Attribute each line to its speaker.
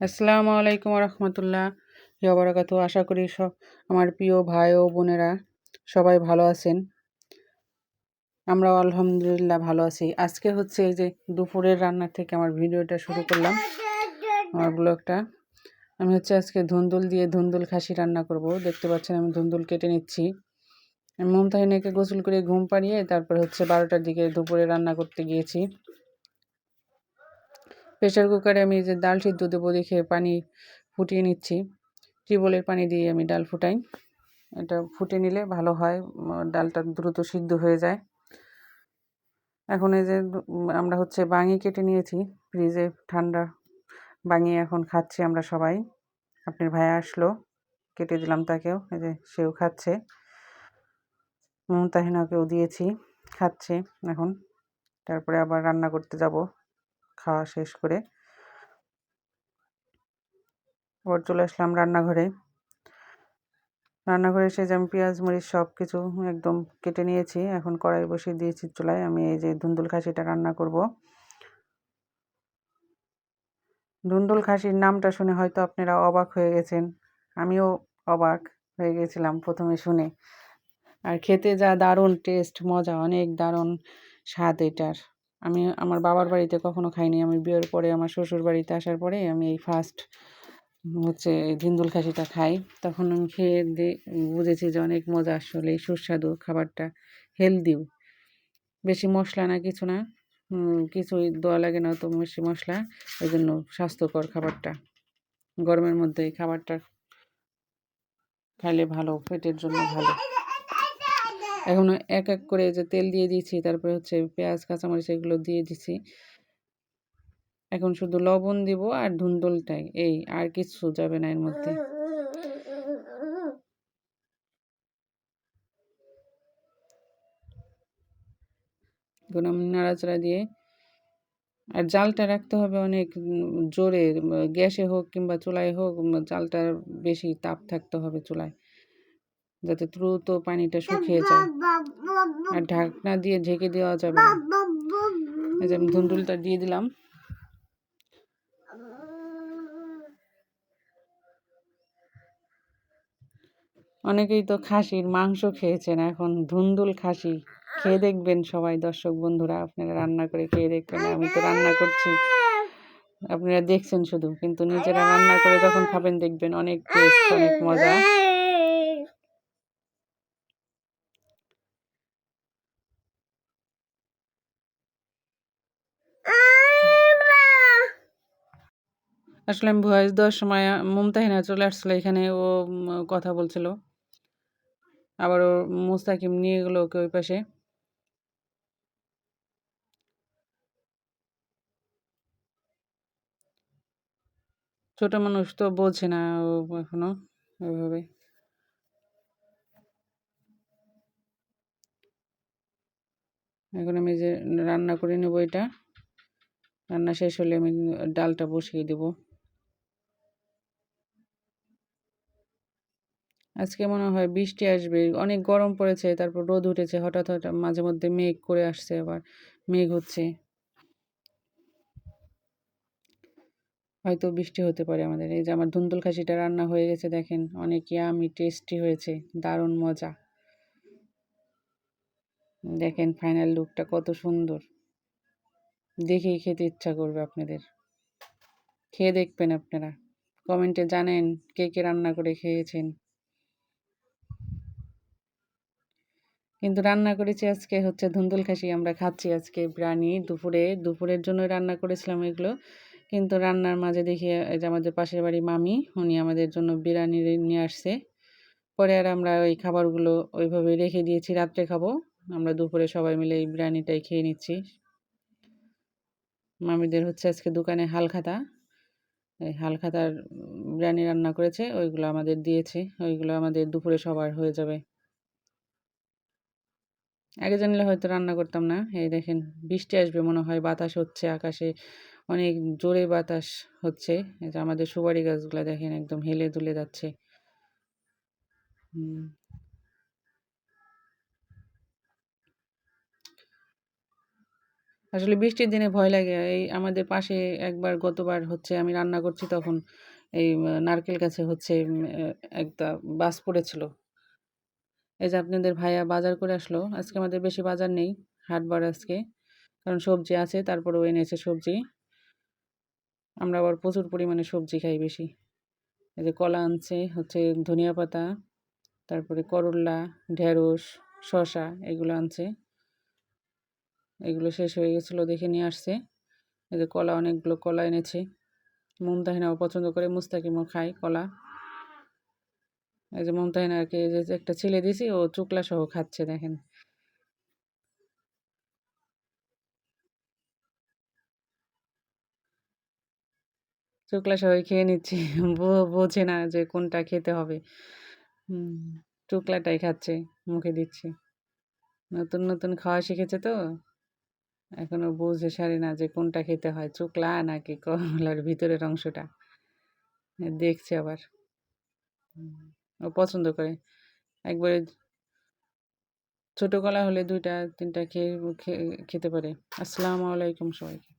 Speaker 1: আসসালামু আলাইকুম রহমতুল্লাহ জবরাকাতু আশা করি সব আমার প্রিয় ভাই ও বোনেরা সবাই ভালো আছেন। আমরাও আলহামদুলিল্লাহ ভালো আছি। আজকে হচ্ছে এই যে দুপুরের রান্না থেকে আমার ভিডিওটা শুরু করলাম, আমার ব্লগটা। আমি হচ্ছে আজকে ধুন্দুল দিয়ে ধুন্দুল খাসি রান্না করব। দেখতে পাচ্ছেন আমি ধুন্দুল কেটে নিচ্ছি। মমতাহিনাকে গোসল করে ঘুম পাড়িয়ে তারপর হচ্ছে বারোটার দিকে দুপুরে রান্না করতে গিয়েছি। প্রেশার কুকারে আমি যে ডাল সিদ্ধ দেবো দেখে পানি ফুটিয়ে নিচ্ছি। টিউবওয়েলের পানি দিয়ে আমি ডাল ফুটাই। এটা ফুটে নিলে ভালো হয় ডালটা দ্রুত সিদ্ধ হয়ে যায়। এখন এই যে আমরা হচ্ছে বাঙি কেটে নিয়েছি, ফ্রিজে ঠান্ডা বাঙি এখন খাচ্ছি আমরা সবাই। আপনার ভাই আসলো, কেটে দিলাম তাকেও, এই যে সেও খাচ্ছে। মুমতাহিনাকেও দিয়েছি, খাচ্ছে এখন। তারপরে আবার রান্না করতে যাব। খাওয়া শেষ করে আবার চলে আসলাম রান্নাঘরে। রান্নাঘরে এসে যে আমি পেঁয়াজ, মরিচ সব কিছু একদম কেটে নিয়েছি। এখন কড়াই বসিয়ে দিয়েছি চুলায়। আমি এই যে ধুন্দুল খাসিটা রান্না করব। ধুন্দুল খাসির নামটা শুনে হয়তো আপনারা অবাক হয়ে গেছেন। আমিও অবাক হয়ে গেছিলাম প্রথমে শুনে। আর খেতে যা দারুণ টেস্ট, মজা, অনেক দারুণ স্বাদ এটার। আমি আমার বাবার বাড়িতে কখনো খাইনি। আমি বিয়ের পরে আমার শ্বশুর বাড়িতে আসার পরে আমি এই ফার্স্ট হচ্ছে ধিন্দুল খাসিটা খাই। তখন আমি খেয়ে বুঝেছি যে অনেক মজা আসলে এই সুস্বাদু খাবারটা হেলদিও বেশি মশলা না, কিছু না কিছুই দেওয়া লাগে না তো বেশি মশলা। ওই জন্য স্বাস্থ্যকর খাবারটা। গরমের মধ্যে এই খাবারটা খাইলে ভালো, পেটের জন্য ভালো। এখন এক এক করে যে তেল দিয়ে দিয়েছি, তারপরে হচ্ছে পেঁয়াজ, কাঁচামরিচ এগুলো দিয়ে দিছি। এখন শুধু লবণ দিব আর ধুন্দলটাই, এই আর কিছু যাবে না এর মধ্যে। আমি নাড়াচাড়া দিয়ে, আর জালটা রাখতে হবে অনেক জোরে, গ্যাসে হোক কিংবা চুলায় হোক জালটা বেশি তাপ থাকতে হবে চুলায়। যাতে দ্রুত পানিটা শুকিয়ে যায়। আর ঢাকনা দিয়ে ঢেকে দেওয়া যাবে না। এই যে আমি ধুন্দুলটা দিয়ে দিলাম। অনেকেই তো খাসির মাংস খেয়েছেন এখন ধুন্দুল খাসি। খেয়ে দেখবেন সবাই দর্শক বন্ধুরা আপনারা রান্না করে খেয়ে দেখবেন। আমি তো রান্না করছি। আপনারা দেখছেন শুধু কিন্তু নিজেরা রান্না করে যখন খাবেন দেখবেন অনেক টেস্ট অনেক মজা। আসলে আমি ভয়েস দেওয়ার সময় মুমতাহিনা চলে আসছিল এখানে, ও কথা বলছিল। আবার ও মুস্তাকিম নিয়ে গেলো ওকে ওই পাশে। ছোট মানুষ তো বোঝে না ও এখনও ওইভাবে। এখন আমি যে রান্না করে নেব এটা, রান্না শেষ হলে আমি ডালটা বসিয়ে দেবো। আজকে মনে হয় বৃষ্টি আসবে, অনেক গরম পড়েছে, তারপর রোদ উঠেছে, হঠাৎ হঠাৎ মাঝে মধ্যে মেঘ করে আসছে আবার, মেঘ হচ্ছে। হয়তো বৃষ্টি হতে পারে আমাদের, এই যে আমার ধুন্দুল খাসিটা রান্না হয়ে গেছে দেখেন, অনেক ইয়ামি টেস্টি হয়েছে, দারুণ মজা। দেখেন ফাইনাল লুকটা কত সুন্দর। দেখেই খেতে ইচ্ছা করবে আপনাদের। খেয়ে দেখবেন আপনারা। কমেন্টে জানেন কে কে রান্না করে খেয়েছেন। কিন্তু রান্না করেছি আজকে হচ্ছে ধুন্দুল খাসি, আমরা খাচ্ছি আজকে বিরিয়ানি। দুপুরে, দুপুরের জন্য রান্না করেছিলাম এগুলো। কিন্তু রান্নার মাঝে দেখি যে আমাদের পাশের বাড়ি মামি, উনি আমাদের জন্য বিরিয়ানি নিয়ে আসছে। পরে আর আমরা ওই খাবারগুলো ওইভাবে রেখে দিয়েছি, রাত্রে খাব। আমরা দুপুরে সবাই মিলে এই বিরিয়ানিটাই খেয়ে নিচ্ছি। মামিদের হচ্ছে আজকে দোকানে হালখাতা। এই হালখাতার বিরিয়ানি রান্না করেছে, ওইগুলো আমাদের দিয়েছে, ওইগুলো আমাদের দুপুরে সবার হয়ে যাবে। আগে জানলে হয়তো রান্না করতাম না। এই দেখেন, বৃষ্টি আসবে মনে হয়, বাতাস হচ্ছে আকাশে, অনেক জোরে বাতাস হচ্ছে। আমাদের সুপারি গাছগুলো দেখেন একদম হেলে দুলে যাচ্ছে। আসলে বৃষ্টির দিনে ভয় লাগে। এই আমাদের পাশে একবার, গতবার হচ্ছে আমি রান্না করছি তখন এই নারকেল গাছে হচ্ছে একটা বাস পড়েছিল। এই যে আপনাদের ভাইয়া বাজার করে আসলো, আজকে আমাদের বেশি বাজার নেই হাটবার আজকে। কারণ সবজি আছে, তারপরেও এনেছে সবজি। আমরা আবার প্রচুর পরিমাণে সবজি খাই বেশি। এই যে কলা আনছে, হচ্ছে ধনিয়া পাতা, তারপরে করল্লা ঢেঁড়স, শসা, এগুলো আনছে। এগুলো শেষ হয়ে গেছিল, দেখে নিয়ে আসছে। এই যে কলা, অনেকগুলো কলা এনেছে। মুমতাহিনাও পছন্দ করে মুস্তাকিমও খায় কলা। এই যে মুমতাহিনাকে এই যে একটা ছেলে দিয়েছি, ও চুকলা সহ খাচ্ছে, দেখেন। চুকলা সহ খেয়ে নিচ্ছি বোঝে না যে কোনটা খেতে হবে। চুকলাটাই খাচ্ছে, মুখে দিচ্ছি। নতুন নতুন খাওয়া শিখেছে তো, এখনও বুঝে সারে না যে কোনটা খেতে হয়, চুকলা নাকি কলার ভিতরের অংশটা। দেখছে আবার। পছন্দ করে। একবারে ছোটো কলা হলে দুইটা তিনটা খেয়ে খেতে পারে। আসসালামু আলাইকুম সবাইকে।